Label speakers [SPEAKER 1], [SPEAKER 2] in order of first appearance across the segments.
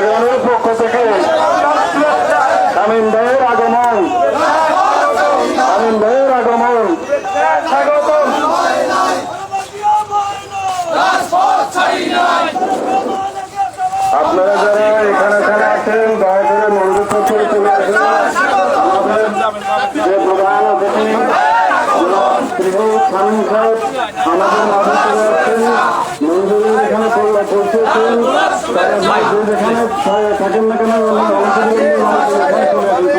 [SPEAKER 1] চট্টগ্রামের পক্ষ থেকে আমিন ভাইয়ের আগমন। আমিন ভাইয়ের আগমন। আপনারা যারা এখানে এখানে আছেন, দয়া করে মন্দির চলে আসেন। আমাদের যে প্রধান অতিথি খান সাহেব, আমাদের মাঝে চলে আসছেন মন্দিরের এখানে পৌঁছেছেন থাকেন না কেন উনি অংশগ্রহণ নিয়ে আমাদের এখানে চলে আসেন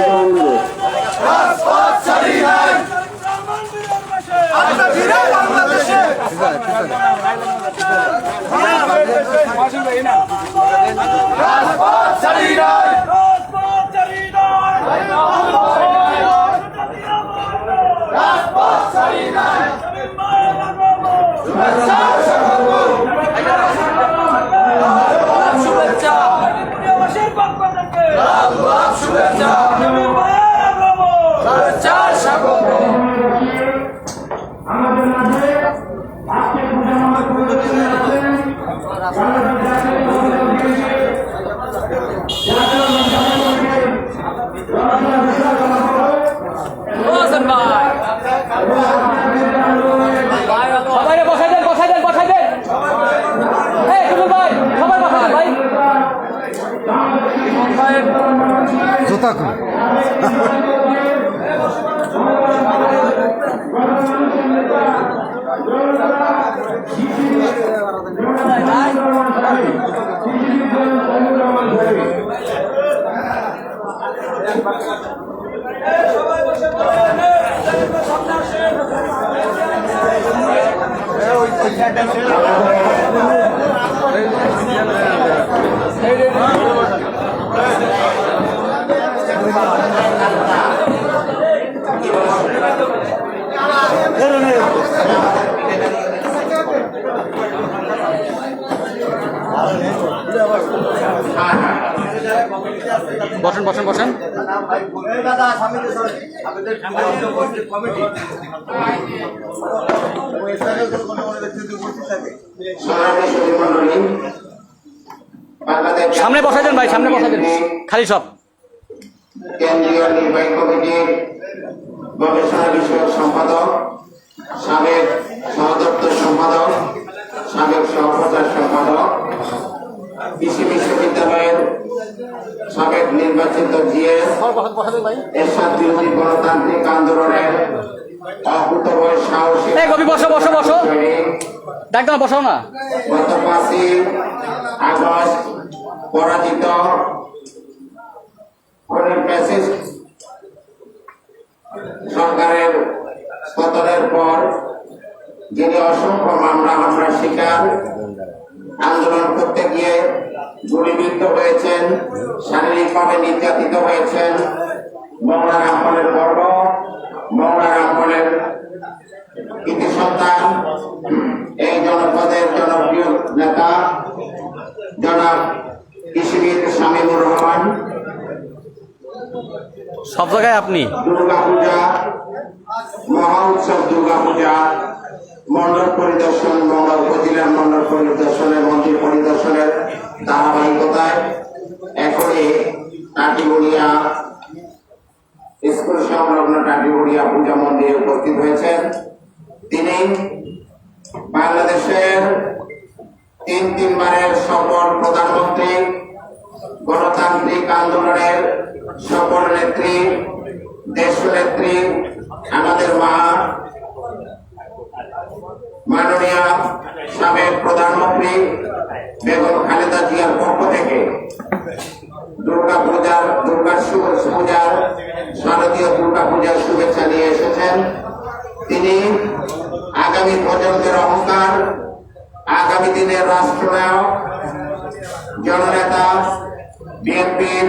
[SPEAKER 2] পূজা মন্দিরে আমাদের
[SPEAKER 1] মাঝে আজকে পূজা মন্দির চলে আসছেন বাংলাদেশ জাতীয় দলের জাতীয় দলের রমজান বিশাল
[SPEAKER 2] হোসেন ভাই সবাই বসাই দেন বসাই দেন বসাই দেন এই টুটুল ভাই সবাই বসাই দেন ভাই জুতা খুব বসেন বসেন বসেন।
[SPEAKER 3] সামনে বসাই দেন ভাই, সামনে বসাই দেন।
[SPEAKER 2] খালি সব।
[SPEAKER 3] কেন্দ্রীয় নির্বাহী কমিটির গবেষণা বিষয়ক সম্পাদক সাবেক সহদপ্তর সম্পাদক সাবেক সহপ্রচার সম্পাদক কৃষি বিশ্ববিদ্যালয়ের সাবেক নির্বাচিত জিএস এরশাদ বিরোধী গণতান্ত্রিক আন্দোলনের অভূতপূর্ব সাহসী কবি বসো বসো বসো। সৈনিক
[SPEAKER 2] একদম না।
[SPEAKER 3] গত পাঁচই আগস্ট পরাজিত সরকারের পতনের পর যিনি অসংখ্য মামলা হামলার শিকার আন্দোলন করতে গিয়ে গুলিবিদ্ধ হয়েছেন শারীরিকভাবে নির্যাতিত হয়েছেন মৌলানা আমলের গর্ব মৌলানা আমলের কৃতি সন্তান এই জনপদের জনপ্রিয় নেতা জনাব কৃষিবিদ শামীমুর রহমান
[SPEAKER 2] সব জায়গায় আপনি?
[SPEAKER 3] দুর্গা পূজা মহা উৎসব দুর্গা পূজা মন্ডল পরিদর্শন মঙ্গল উপজেলার মন্ডল পরিদর্শনের মন্দির পরিদর্শনের ধারাবাহিকতায় এখনই টাটিগুড়িয়া স্কুল সংলগ্ন টাটিগুড়িয়া পূজা মন্দিরে উপস্থিত হয়েছেন। তিনি বাংলাদেশের তিন তিনবারের সফল প্রধানমন্ত্রী, গণতান্ত্রিক আন্দোলনের সফল নেত্রী, দেশনেত্রী আমাদের মা মাননীয় সাবেক প্রধানমন্ত্রী বেগম খালেদা জিয়ার পক্ষ থেকে দুর্গা পূজার, দুর্গা পূজার, শারদীয় দুর্গা পূজার শুভেচ্ছা নিয়ে এসেছেন। তিনি আগামী প্রজন্মের অহংকার, আগামী দিনের রাষ্ট্রনায়ক, জননেতা, বিএনপির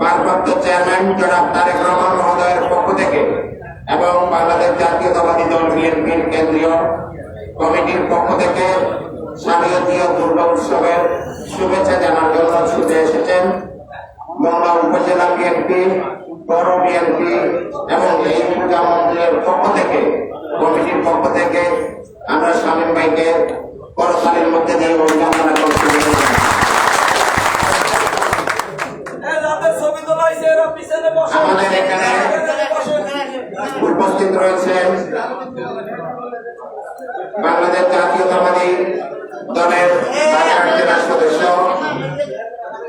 [SPEAKER 3] ভারপ্রাপ্ত চেয়ারম্যান জনাব তারেক রহমান মহোদয়ের পক্ষ থেকে এবং বাংলাদেশ জাতীয়তাবাদী দল বিএনপির কেন্দ্রীয় কমিটির পক্ষ থেকে স্বামীয় দুর্গা উৎসবের শুভেচ্ছা জানার জন্য ছুটে এসেছেন। মংলা উপজেলা বিএনপি পৌর বিএনপি এবং এই পূজা মন্দিরের পক্ষ থেকে কমিটির পক্ষ থেকে আমরা স্বামীন ভাইকে করতালির মধ্যে দিয়ে অভিনন্দন করছি। আমাদের এখানে উপস্থিত রয়েছেন বাংলাদেশ জাতীয়তাবাদী দলের সদস্য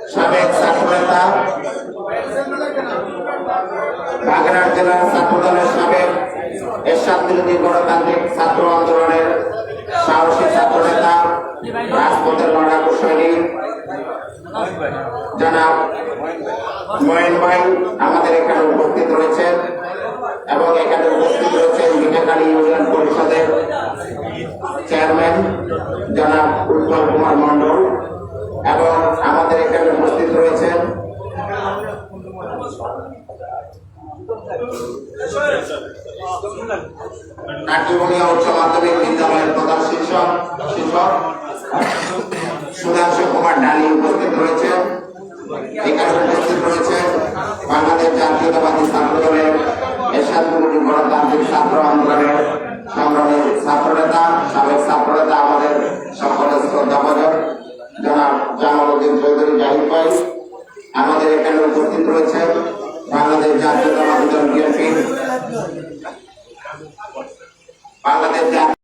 [SPEAKER 3] সাবেক জেলার সাবেক গণতান্ত্রিক ছাত্র আন্দোলনের সাহসী ছাত্র নেতা রাজপথের লড়াকু সৈনিক, জনাব ময়েন ভাই আমাদের এখানে উপস্থিত রয়েছেন এবং এখানে উপস্থিত রয়েছেন মিঠাকালী ইউনিয়ন পরিষদের চেয়ারম্যান জনাব উৎপল কুমার মন্ডল এবং আমাদের এখানে উপস্থিত রয়েছেন নাট্যমণিয়া উচ্চ মাধ্যমিক বিদ্যালয়ের প্রধান শিক্ষক শিক্ষক, সুধাংশু কুমার ডালি উপস্থিত রয়েছেন। এখানে উপস্থিত রয়েছেন বাংলাদেশ জাতীয়তাবাদী